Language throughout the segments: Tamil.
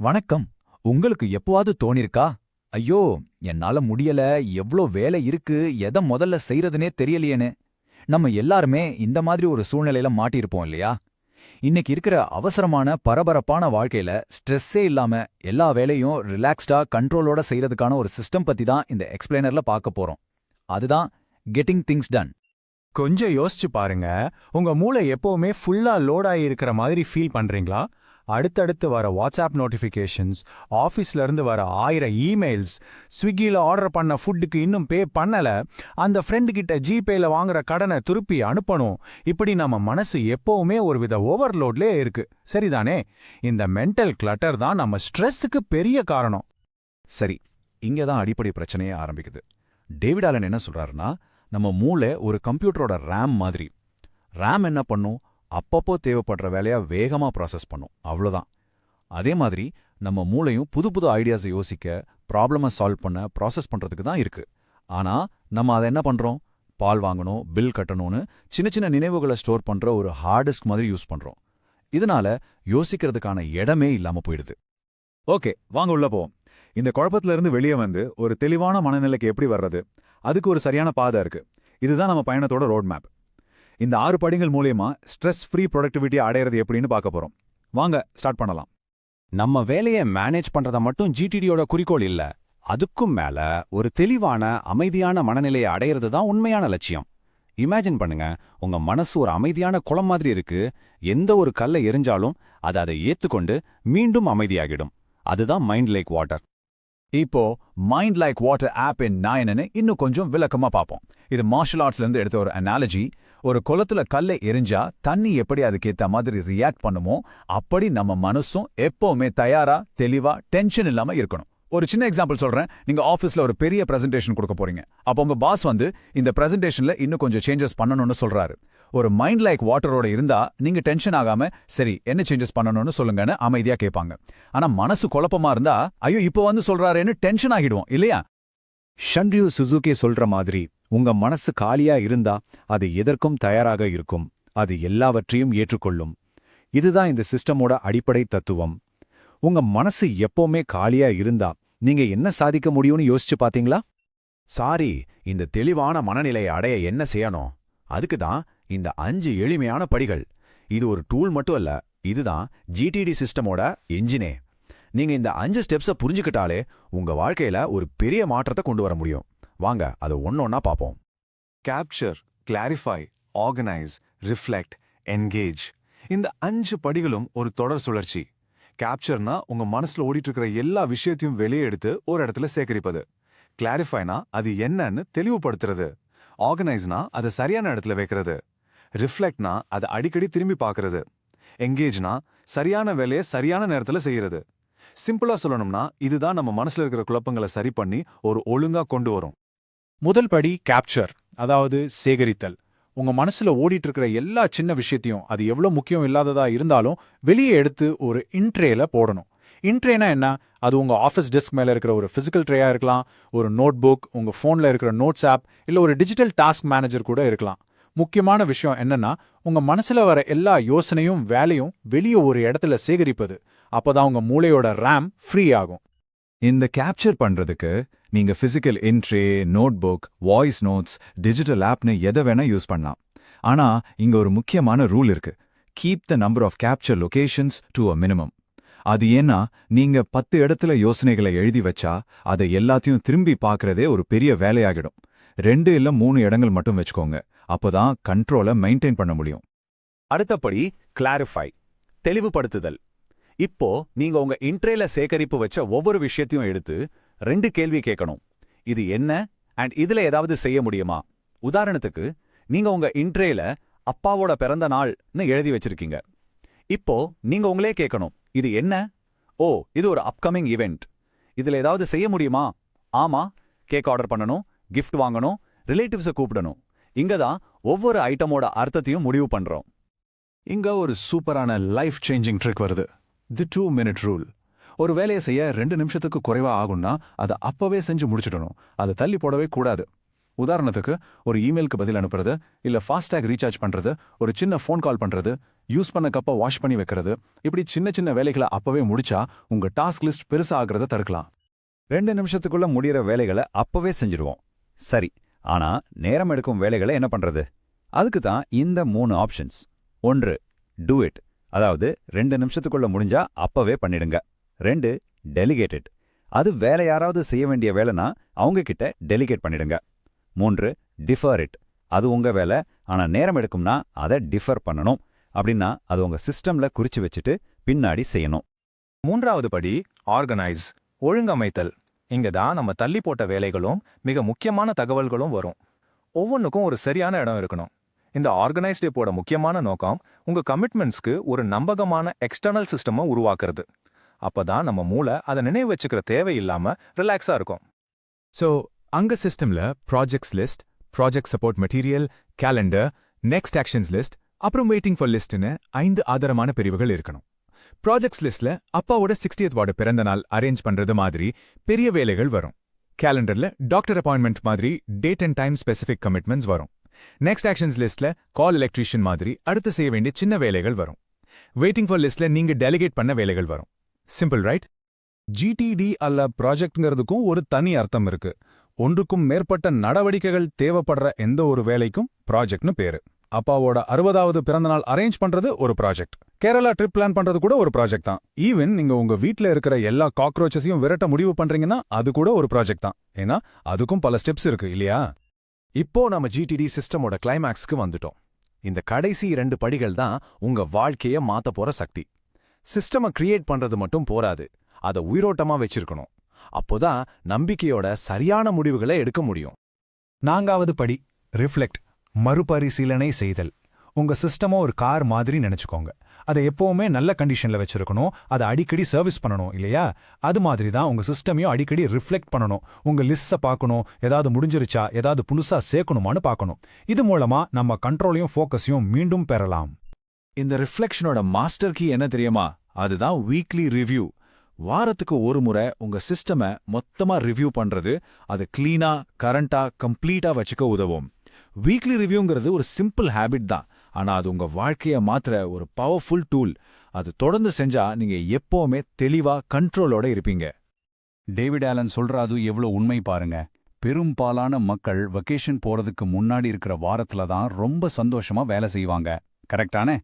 வணக்கம். உங்களுக்கு எப்போவாது தோணிருக்கா? ஐயோ என்னால முடியல. எவ்ளோ வேலை இருக்கு. எதை முதல்ல செய்யறதுனே தெரியலையேன்னு. நம்ம எல்லாருமே இந்த மாதிரி ஒரு சூழ்நிலையில மாட்டியிருப்போம் இல்லையா? இன்னைக்கு இருக்கிற அவசரமான பரபரப்பான வாழ்க்கையில ஸ்ட்ரெஸ்ஸே இல்லாம எல்லா வேலையும் ரிலாக்ஸ்டா கண்ட்ரோலோட செய்யறதுக்கான ஒரு சிஸ்டம் பத்தி தான் இந்த எக்ஸ்பிளைனர்ல பார்க்க போறோம். அதுதான் கெட்டிங் திங்ஸ் டன் கொஞ்சம் யோசிச்சு பாருங்க. உங்க மூளை எப்பவுமே ஃபுல்லா லோட் ஆகி இருக்கிற மாதிரி ஃபீல் பண்றீங்களா? அடுத்தடுத்து வர வாட்ஸ்அப் நோட்டிஃபிகேஷன்ஸ் ஆஃபீஸ்ல இருந்து வர ஆயிரம் இமெயில்ஸ் ஸ்விக்கியில் ஆர்டர் பண்ண ஃபுட்டுக்கு இன்னும் பே பண்ணல அந்த ஃப்ரெண்டுக்கிட்ட கிட்ட ஜிபேல வாங்குற கடனை திருப்பி அனுப்பணும். இப்படி நம்ம மனசு எப்பவுமே ஒரு வித ஓவர்லோட்லேயே இருக்கு. சரிதானே? இந்த மென்டல் கிளட்டர் தான் நம்ம ஸ்ட்ரெஸ்ஸுக்கு பெரிய காரணம். சரி இங்க தான் அடிப்படை பிரச்சனையே ஆரம்பிக்குது. டேவிட் ஆலன் என்ன சொல்கிறாருன்னா நம்ம மூளை ஒரு கம்ப்யூட்டரோட ரேம் மாதிரி. ரேம் என்ன பண்ணும்? அப்பப்போ தேவைப்படுற வேலையா வேகமா ப்ராசஸ் பண்ணும். அவ்வளோதான் அதே மாதிரி நம்ம மூளையும் புது புது ஐடியாஸை யோசிக்க ப்ராப்ளமை சால்வ் பண்ண ப்ராசஸ் பண்றதுக்கு தான் இருக்கு. ஆனா நம்ம அதை என்ன பண்றோம்? பால் வாங்கணும் பில் கட்டணும்னு சின்ன சின்ன நினைவுகளை ஸ்டோர் பண்ற ஒரு ஹார்ட் டிஸ்க் மாதிரி யூஸ் பண்றோம். இதனால யோசிக்கிறதுக்கான இடமே இல்லாம போயிடுது. ஓகே வாங்க உள்ள போவோம். இந்த குழப்பத்துல இருந்து வெளியே வந்து ஒரு தெளிவான மனநிலைக்கு எப்படி வர்றது? அதுக்கு ஒரு சரியான பாதை இருக்கு. இதுதான் நம்ம பயணத்தோட ரோட் மேப் இந்த ஆறு படிகள் மூலியமா ஸ்ட்ரெஸ் ஃப்ரீ ப்ரொடக்டிவிட்டி அடையிறது எப்படின்னு பார்க்க போறோம். வாங்க ஸ்டார்ட் பண்ணலாம். நம்ம வேலையை மேனேஜ் பண்றத மட்டும் ஜிடிடியோட குறிக்கோள் இல்ல. அதுக்கும் மேல ஒரு தெளிவான அமைதியான மனநிலையை அடையிறது தான் உண்மையான லட்சியம். இமேஜின் பண்ணுங்க உங்க மனசு ஒரு அமைதியான குளம் மாதிரி இருக்கு. எந்த ஒரு கல்லை எரிஞ்சாலும் அது அதை ஏத்துக்கொண்டு மீண்டும் அமைதியாகிடும். அதுதான் மைண்ட் லேக் வாட்டர் இப்போ மைண்ட் லைக் வாட்டர் ஆப் இன் நான் என்னன்னு இன்னும் கொஞ்சம் விளக்கமா பார்ப்போம் இது மார்ஷல் ஆர்ட்ஸ்ல இருந்து எடுத்த ஒரு அனாலஜி ஒரு குளத்துல கல்லை எரிஞ்சா தண்ணி எப்படி அதுக்கேற்ற மாதிரி ரியாக்ட் பண்ணுமோ அப்படி நம்ம மனசும் எப்பவுமே தயாரா தெளிவா டென்ஷன் இல்லாம இருக்கணும் ஒரு சின்ன எக்ஸாம்பிள் சொல்றேன் நீங்க ஆஃபீஸ்ல ஒரு பெரிய பிரசன்டேஷன் கொடுக்க போறீங்க அப்போ உங்க பாஸ் வந்து இந்த பிரசன்டேஷன்ல இன்னும் கொஞ்சம் சேஞ்சஸ் பண்ணணும்னு சொல்றாரு ஒரு மைண்ட் லைக் வாட்டரோட இருந்தா நீங்க டென்ஷன் ஆகாம சரி என்ன சேஞ்சஸ் பண்ணணும்னு சொல்லுங்கன்னு அமைதியா கேட்பாங்க. ஆனா மனசு குழப்பமா இருந்தா ஐயோ இப்போ வந்து சொல்றாரேன்னு டென்ஷன் ஆகிடுவோம் இல்லையா? ஷன்ரியூ சுசுகி சொல்ற மாதிரி உங்க மனசு காலியா இருந்தா அது எதற்கும் தயாராக இருக்கும். அது எல்லாவற்றையும் ஏற்றுக்கொள்ளும். இதுதான் இந்த சிஸ்டமோட அடிப்படை தத்துவம். உங்க மனசு எப்பவுமே காலியா இருந்தா நீங்க என்ன சாதிக்க முடியும்னு யோசிச்சு பாத்தீங்களா? சாரி இந்த தெளிவான மனநிலையை அடைய என்ன செய்யணும்? அதுக்கு தான் இந்த அஞ்சு எளிமையான படிகள். இது ஒரு டூல் மட்டும் அல்ல இதுதான் ஜிடிடி சிஸ்டமோட என்ஜினே நீங்க இந்த அஞ்சு ஸ்டெப்ஸை புரிஞ்சுக்கிட்டாலே உங்க வாழ்க்கையில ஒரு பெரிய மாற்றத்தை கொண்டு வர முடியும். வாங்க அதை ஒன்னொன்னா பார்ப்போம். Capture clarify organise reflect engage இந்த அஞ்சு படிகளும் ஒரு தொடர் சுழற்சி. கேப்சர்னா உங்க மனசுல ஓடிட்டு இருக்கிற எல்லா விஷயத்தையும் வெளியே எடுத்து ஒரு இடத்துல சேகரிப்பது. கிளாரிஃபைனா அது என்னன்னு தெளிவுபடுத்துறது. ஆர்கனைஸ்னா அதை சரியான இடத்துல வைக்கிறது. ரிஃப்ளெக்ட்னா அதை அடிக்கடி திரும்பி பார்க்கறது. எங்கேஜ்னா சரியான வேலையை சரியான நேரத்துல செய்யறது. சிம்பிளா சொல்லணும்னா இதுதான் நம்ம மனசுல இருக்கிற குழப்பங்களை சரி பண்ணி ஒரு ஒழுங்கா கொண்டு வரும். முதல் படி கேப்சர் அதாவது சேகரித்தல். உங்க மனசுல ஓடிட்டு இருக்கிற எல்லா சின்ன விஷயத்தையும் அது எவ்வளவு முக்கியம் இல்லாததா இருந்தாலும் வெளியே எடுத்து ஒரு இன்ட்ரேல போடணும். இன்ட்ரேனா என்ன? அது உங்க ஆஃபீஸ் டெஸ்க் மேல இருக்கிற ஒரு பிசிக்கல் ட்ரேயா இருக்கலாம் ஒரு நோட் புக் உங்க போன்ல இருக்கிற நோட்ஸ் ஆப் இல்ல ஒரு டிஜிட்டல் டாஸ்க் மேனேஜர் கூட இருக்கலாம். முக்கியமான விஷயம் என்னன்னா உங்க மனசுல வர எல்லா யோசனையும் வேலையும் வெளியே ஒரு இடத்துல சேகரிப்பது. அப்பதான் உங்க மூளையோட ரேம் ஃப்ரீ ஆகும். இந்த கேப்சர் பண்றதுக்கு நீங்க physical note notebook voice notes digital ஆப்னு எதை வேணா யூஸ் பண்ணலாம். ஆனா இங்க ஒரு முக்கியமான ரூல் இருக்கு. Keep the number of capture locations to a minimum அது ஏன்னா நீங்க பத்து இடத்துல யோசனைகளை எழுதி வச்சா அதை எல்லாத்தையும் திரும்பி பார்க்கறதே ஒரு பெரிய வேலையாகிடும். ரெண்டு இல்ல மூணு இடங்கள் மட்டும் வச்சுக்கோங்க. அப்போதான் கண்ட்ரோலை மெயின்டைன் பண்ண முடியும். அடுத்தபடி கிளாரிஃபை தெளிவுபடுத்துதல். இப்போ நீங்க உங்க இன்ட்ரேல சேகரிப்பு வச்ச ஒவ்வொரு விஷயத்தையும் எடுத்து ரெண்டு கேள்வி கேட்கணும். இது என்ன? அண்ட் இதுல ஏதாவது செய்ய முடியுமா? உதாரணத்துக்கு நீங்க உங்க இன்ட்ரேல அப்பாவோட பிறந்த நாள்னு எழுதி வச்சிருக்கீங்க. இப்போ நீங்க உங்களே கேட்கணும். இது என்ன? ஓ இது ஒரு அப்கமிங் ஈவெண்ட் இதுல ஏதாவது செய்ய முடியுமா? ஆமா கேக் ஆர்டர் பண்ணணும் கிஃப்ட் வாங்கணும் ரிலேட்டிவ்ஸை கூப்பிடணும். இங்க தான் ஒவ்வொரு ஐட்டமோட அர்த்தத்தையும் முடிவு பண்றோம். இங்க ஒரு சூப்பரான லைஃப் சேஞ்சிங் ட்ரிக் வருது. தி டூ மினிட் ரூல் ஒரு வேலையை செய்ய ரெண்டு நிமிஷத்துக்கு குறைவா ஆகும்னா அதை அப்பவே செஞ்சு முடிச்சிடணும். அதை தள்ளி போடவே கூடாது. உதாரணத்துக்கு ஒரு இமெயிலுக்கு பதில் அனுப்புறது இல்ல ஃபாஸ்டேக் ரீசார்ஜ் பண்றது ஒரு சின்ன ஃபோன் கால் பண்றது யூஸ் பண்ண கப்பை வாஷ் பண்ணி வைக்கிறது இப்படி சின்ன சின்ன வேலைகளை அப்பவே முடிச்சா உங்க டாஸ்க் லிஸ்ட் பெருசாகிறத தடுக்கலாம். ரெண்டு நிமிஷத்துக்குள்ள முடிகிற வேலைகளை அப்பவே செஞ்சிருவோம். சரி ஆனா நேரம் எடுக்கும் வேலைகளை என்ன பண்றது? அதுக்கு தான் இந்த மூணு ஆப்ஷன்ஸ் ஒன்று டூ இட் அதாவது ரெண்டு நிமிஷத்துக்குள்ள முடிஞ்சா அப்பவே பண்ணிடுங்க. ரெண்டு டெலிகேட்டட் அது வேற யாராவது செய்ய வேண்டிய வேலைனா அவங்க கிட்ட டெலிகேட் பண்ணிடுங்க. மூன்று டிஃபர் இட் அது உங்க வேலை. ஆனா நேரம் எடுக்கும்னா அதை டிஃபர் பண்ணணும். அப்படின்னா அது உங்க சிஸ்டம்ல குறிச்சு வச்சுட்டு பின்னாடி செய்யணும். மூன்றாவது படி ஆர்கனைஸ் ஒழுங்கமைத்தல். இங்க தான் நம்ம தள்ளி போட்ட வேலைகளும் மிக முக்கியமான தகவல்களும் வரும். ஒவ்வொன்றுக்கும் ஒரு சரியான இடம் இருக்கணும். இந்த ஆர்கனைஸ்ட் இப்போட முக்கியமான நோக்கம் உங்க கமிட்மெண்ட்ஸ்க்கு ஒரு நம்பகமான எக்ஸ்டர்னல் சிஸ்டமை உருவாக்குறது. அப்பதான் நம்ம மூளை அதை நினைவு வச்சுக்கிற தேவையில்லாம ரிலாக்ஸா இருக்கும். ஸோ அங்க சிஸ்டம்ல projects list project support material calendar next actions list அப்புறம் வெயிட்டிங் ஃபார் லிஸ்ட்னு ஐந்து ஆதாரமான பிரிவுகள் இருக்கணும். ப்ராஜெக்ட்ஸ் லிஸ்ட்ல அப்பாவோட சிக்ஸ்டியத் வார்டு பிறந்த நாள் அரேஞ்ச் பண்றது மாதிரி பெரிய வேலைகள் வரும். கேலண்டர்ல டாக்டர் அப்பாயின்மெண்ட் மாதிரி date and time specific commitments வரும். நெக்ஸ்ட் ஆக்ஷன்ஸ் லிஸ்ட்ல கால் எலக்ட்ரீஷியன் மாதிரி அடுத்து செய்ய வேண்டிய சின்ன வேலைகள் வரும். வெயிட்டிங் ஃபார் லிஸ்ட்ல நீங்க டெலிகேட் பண்ண வேலைகள் வரும். சிம்பிள் ரைட் ஜிடிடி அல்ல ப்ராஜெக்ட்ங்கிறதுக்கும் ஒரு தனி அர்த்தம் இருக்கு. ஒன்றுக்கும் மேற்பட்ட நடவடிக்கைகள் தேவைப்படுற எந்த ஒரு வேலைக்கும் ப்ராஜெக்ட்னு பேரு. அப்பாவோட அறுபதாவது பிறந்தநாள் அரேஞ்ச் பண்றது ஒரு ப்ராஜெக்ட் கேரளா ட்ரிப் பிளான் பண்றது கூட ஒரு ப்ராஜெக்ட் தான். ஈவன் நீங்க உங்க வீட்டில் இருக்கிற எல்லா காக்ரோச்சஸையும் விரட்ட முடிவு பண்றீங்கன்னா அது கூட ஒரு ப்ராஜெக்ட் தான். ஏன்னா அதுக்கும் பல ஸ்டெப்ஸ் இருக்கு இல்லையா? இப்போ நம்ம ஜிடிடி சிஸ்டமோட கிளைமேக்ஸ்க்கு வந்துட்டோம். இந்த கடைசி இரண்டு படிகள் தான் உங்க வாழ்க்கைய மாத்த போற சக்தி. சிஸ்டமை கிரியேட் பண்றது மட்டும் போராது அதை உயிரோட்டமா வச்சிருக்கணும். அப்போதான் நம்பிக்கையோட சரியான முடிவுகளை எடுக்க முடியும். நான்காவது படி ரிஃப்ளெக்ட் மறுபரிசீலனை செய்தல். உங்க சிஸ்டமோ ஒரு கார் மாதிரி நினைச்சுக்கோங்க. அதை எப்பவுமே நல்ல கண்டிஷன்ல வச்சிருக்கணும். அதை அடிக்கடி சர்வீஸ் பண்ணணும் இல்லையா? அது மாதிரி தான் உங்க சிஸ்டமையும் அடிக்கடி ரிஃப்ளெக்ட் பண்ணணும். உங்க லிஸ்ட்டை பார்க்கணும். ஏதாவது முடிஞ்சிருச்சா? ஏதாவது புதுசா சேர்க்கணுமான்னு பார்க்கணும். இது மூலமா நம்ம கண்ட்ரோலையும் ஃபோக்கஸையும் மீண்டும் பெறலாம். இந்த ரிஃப்ளெக்ஷனோட மாஸ்டர் கீ என்ன தெரியுமா? அதுதான் வீக்லி ரிவ்யூ வாரத்துக்கு ஒரு முறை உங்க சிஸ்டமை மொத்தமா ரிவ்யூ பண்றது அது கிளீனா கரண்டா கம்ப்ளீட்டா வச்சுக்க உதவும். வீக்லி ரிவ்யூங்கிறது ஒரு சிம்பிள் ஹேபிட் தான். ஆனா அது உங்க வாழ்க்கைய மாத்திர ஒரு பவர்ஃபுல் டூல் அது தொடர்ந்து செஞ்சா நீங்க எப்பவுமே தெளிவா கண்ட்ரோலோட இருப்பீங்க. டேவிட் ஆலன் சொல்றாது எவ்வளோ உண்மை பாருங்க. பெரும்பாலான மக்கள் வெக்கேஷன் போறதுக்கு முன்னாடி இருக்கிற வாரத்துல தான் ரொம்ப சந்தோஷமா வேலை செய்வாங்க. கரெக்டானே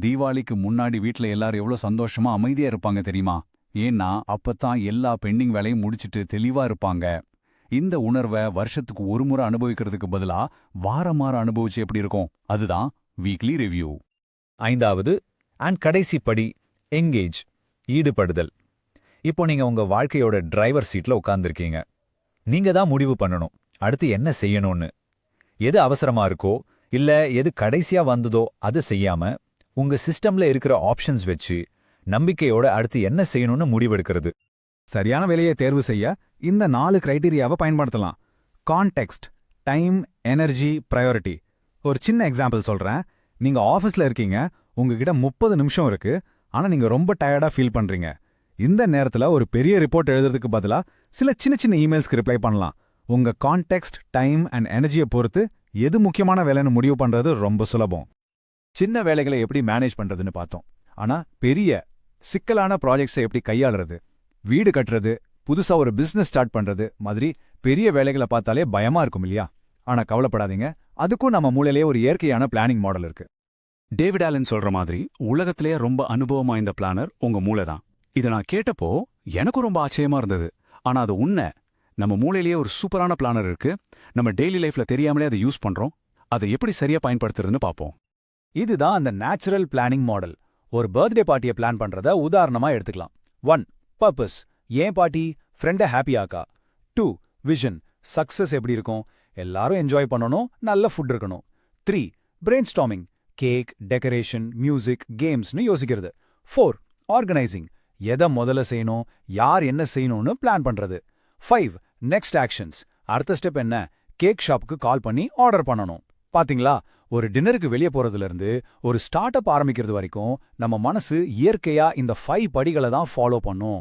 தீபாவளிக்கு முன்னாடி வீட்ல எல்லாரும் எவ்வளோ சந்தோஷமா அமைதியா இருப்பாங்க தெரியுமா? ஏன்னா அப்பத்தான் எல்லா பெண்டிங் வேலையும் முடிச்சுட்டு தெளிவா இருப்பாங்க. இந்த உணர்வை வருஷத்துக்கு ஒரு முறை அனுபவிக்கிறதுக்கு பதிலா வாரம் வாரம் அனுபவிச்சு எப்படி இருக்கும்? அதுதான் வீக்லி ரிவ்யூ ஐந்தாவது அண்ட் கடைசி படி எங்கேஜ் ஈடுபடுதல். இப்போ நீங்க உங்க வாழ்க்கையோட டிரைவர் சீட்ல உட்கார்ந்திருக்கீங்க. நீங்க தான் முடிவு பண்ணணும். அடுத்து என்ன செய்யணும்னு. எது அவசரமா இருக்கோ இல்ல எது கடைசியா வந்ததோ அதை செய்யாம உங்க சிஸ்டம்ல இருக்கிற ஆப்ஷன்ஸ் வச்சு நம்பிக்கையோட அடுத்து என்ன செய்யணும்னு முடிவெடுக்கிறது. சரியான விலையை தேர்வு செய்ய இந்த நாலு கிரைட்டீரியாவை பயன்படுத்தலாம். கான்டெக்ஸ்ட் டைம் எனர்ஜி ப்ரையாரிட்டி ஒரு சின்ன எக்ஸாம்பிள் சொல்றேன். நீங்க ஆஃபீஸ்ல இருக்கீங்க. உங்ககிட்ட முப்பது நிமிஷம் இருக்கு. ஆனா நீங்க ரொம்ப டயர்டா ஃபீல் பண்றீங்க. இந்த நேரத்துல ஒரு பெரிய ரிப்போர்ட் எழுதுறதுக்கு பதிலா சில சின்ன சின்ன இமெயில்ஸ்க்கு ரிப்ளை பண்ணலாம். உங்க கான்டெக்ஸ்ட் டைம் அண்ட் எனர்ஜியை பொறுத்து எது முக்கியமான வேலைன்னு முடிவு பண்றது ரொம்ப சுலபம். சின்ன வேலைகளை எப்படி மேனேஜ் பண்றதுன்னு பார்த்தோம். ஆனா பெரிய சிக்கலான ப்ராஜெக்ட்ஸை எப்படி கையாளுறது? வீடு கட்டுறது புதுசா ஒரு பிசினஸ் ஸ்டார்ட் பண்றது மாதிரி பெரிய வேலைகளை பார்த்தாலே பயமா இருக்கும் இல்லையா? ஆனா கவலைப்படாதீங்க. அதுக்கும் நம்ம மூளையிலே ஒரு இயற்கையான பிளானிங் மாடல் இருக்கு. டேவிட் ஆலன் சொல்ற மாதிரி உலகத்திலேயே ரொம்ப அனுபவம் வாய்ந்த பிளானர் உங்க மூளை தான். இதை நான் கேட்டப்போ எனக்கும் ரொம்ப ஆச்சரியமா இருந்தது. ஆனா அது உண்மை. நம்ம மூளையிலேயே ஒரு சூப்பரான பிளானர் இருக்கு. நம்ம டெய்லி லைஃப்ல தெரியாமலே அதை யூஸ் பண்றோம். அதை எப்படி சரியா பயன்படுத்துறதுன்னு பார்ப்போம். இதுதான் அந்த நேச்சுரல் பிளானிங் மாடல் ஒரு பர்த்டே பார்ட்டியை பிளான் பண்றத உதாரணமா எடுத்துக்கலாம். ஒன் பர்பஸ் ஏன் பாட்டி? ஃப்ரெண்டை ஹாப்பியாக்கா டூ விஷன் சக்சஸ் எப்படி இருக்கும்? எல்லாரும் என்ஜாய் பண்ணணும் நல்ல ஃபுட் இருக்கணும். Three brainstorming cake decoration music கேம்ஸ்னு யோசிக்கிறது. ஃபோர் ஆர்கனைசிங் எதை முதல்ல செய்யணும்? யார் என்ன செய்யணும்னு பிளான் பண்றது. ஃபைவ் நெக்ஸ்ட் ஆக்ஷன்ஸ் அடுத்த ஸ்டெப் என்ன? கேக் ஷாப்புக்கு கால் பண்ணி ஆர்டர் பண்ணணும். பாத்தீங்களா? ஒரு டின்னருக்கு வெளியே போறதுல இருந்து ஒரு ஸ்டார்ட் அப் ஆரம்பிக்கிறது வரைக்கும் நம்ம மனசு இயற்கையா இந்த ஃபைவ் படிகளை தான் ஃபாலோ பண்ணும்.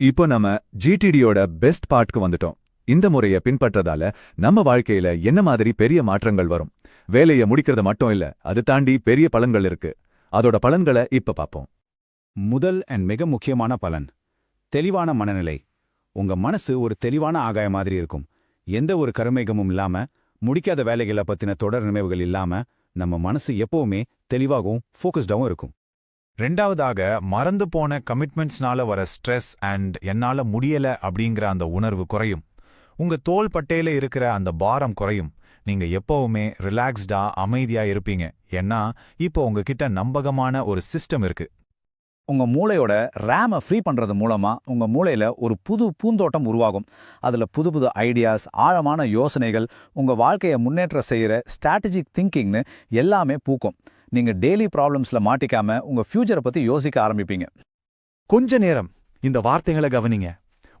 இப்போ நம்ம ஜிடிடியோட பெஸ்ட் பார்ட்க்கு வந்துட்டோம். இந்த முறைய பின்பற்றதால நம்ம வாழ்க்கையில என்ன மாதிரி பெரிய மாற்றங்கள் வரும்? வேலைய முடிக்கிறது மட்டும் இல்ல அது தாண்டி பெரிய பலன்கள் இருக்கு. அதோட பலன்களை இப்ப பாப்போம் முதல் அண்ட் மிக முக்கியமான பலன் தெளிவான மனநிலை. உங்க மனசு ஒரு தெளிவான ஆகாய மாதிரி இருக்கும். எந்த ஒரு கருமேகமும் இல்லாம முடிக்காத வேலைகளை பத்தின தொடர் நினைவுகள் இல்லாம நம்ம மனசு எப்பவுமே தெளிவாகவும் ஃபோக்கஸ்டாகவும் இருக்கும். ரெண்டாவதாக மறந்து போன கமிட்மெண்ட்ஸ்னால வர ஸ்ட்ரெஸ் அண்ட் என்னால முடியல அப்படிங்கிற அந்த உணர்வு குறையும். உங்க தோல் பட்டையில இருக்கிற அந்த பாரம் குறையும். நீங்க எப்பவுமே ரிலாக்ஸ்டா அமைதியா இருப்பீங்க. ஏன்னா இப்போ உங்ககிட்ட நம்பகமான ஒரு சிஸ்டம் இருக்கு. உங்க மூளையோட ரேமை ஃப்ரீ பண்றது மூலமா உங்க மூளையில ஒரு புது பூந்தோட்டம் உருவாகும். அதுல புது புது ஐடியாஸ் ஆழமான யோசனைகள் உங்க வாழ்க்கையை முன்னேற்ற செய்யற ஸ்ட்ராட்டஜிக் திங்கிங்னு எல்லாமே பூக்கும். நீங்க டெய்லி ப்ராப்ளம்ஸ்ல மாட்டிக்காம உங்க ஃபியூச்சரை பத்தி யோசிக்க ஆரம்பிப்பீங்க. கொஞ்ச நேரம் இந்த வார்த்தைகளை கவனிங்க.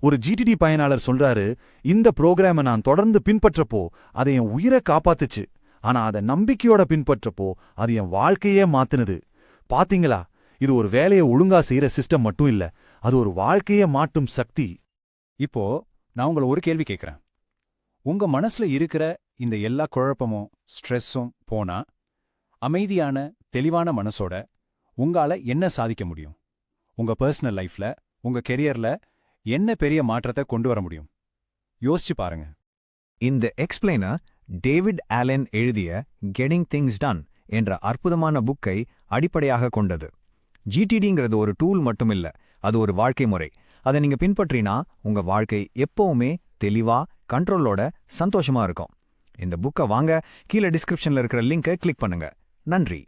ஒரு ஜிடிடி பயனாளர் சொல்றாரு இந்த ப்ரோக்ராமை நான் தொடர்ந்து பின்பற்றப்போ அதை என் உயிரை காப்பாத்துச்சு. ஆனா அதை நம்பிக்கையோட பின்பற்றப்போ அது என் வாழ்க்கையே மாத்துனது. பாத்தீங்களா? இது ஒரு வேலையை ஒழுங்கா செய்யற சிஸ்டம் மட்டும் இல்ல அது ஒரு வாழ்க்கையே மாட்டும் சக்தி. இப்போ நான் உங்களை ஒரு கேள்வி கேட்கிறேன் உங்க மனசுல இருக்கிற இந்த எல்லா குழப்பமும் ஸ்ட்ரெஸ்ஸும் போனா அமைதியான தெளிவான மனசோட உங்களால என்ன சாதிக்க முடியும்? உங்க பர்சனல் லைஃப்ல உங்க கெரியர்ல என்ன பெரிய மாற்றத்தை கொண்டு வர முடியும்? யோசிச்சு பாருங்க. இந்த எக்ஸ்பிளைனர் டேவிட் ஆலன் எழுதிய கெட்டிங் திங்ஸ் டன் என்ற அற்புதமான புக்கை அடிப்படையாக கொண்டது. ஜிடிடிங்கிறது ஒரு டூல் மட்டும் இல்ல அது ஒரு வாழ்க்கை முறை. அதை நீங்க பின்பற்றினா உங்க வாழ்க்கை எப்பவுமே தெளிவா கண்ட்ரோலோட சந்தோஷமா இருக்கும். இந்த புக்கை வாங்க. கீழே டிஸ்கிரிப்ஷனில் இருக்கிற லிங்கை கிளிக் பண்ணுங்க. நன்றி.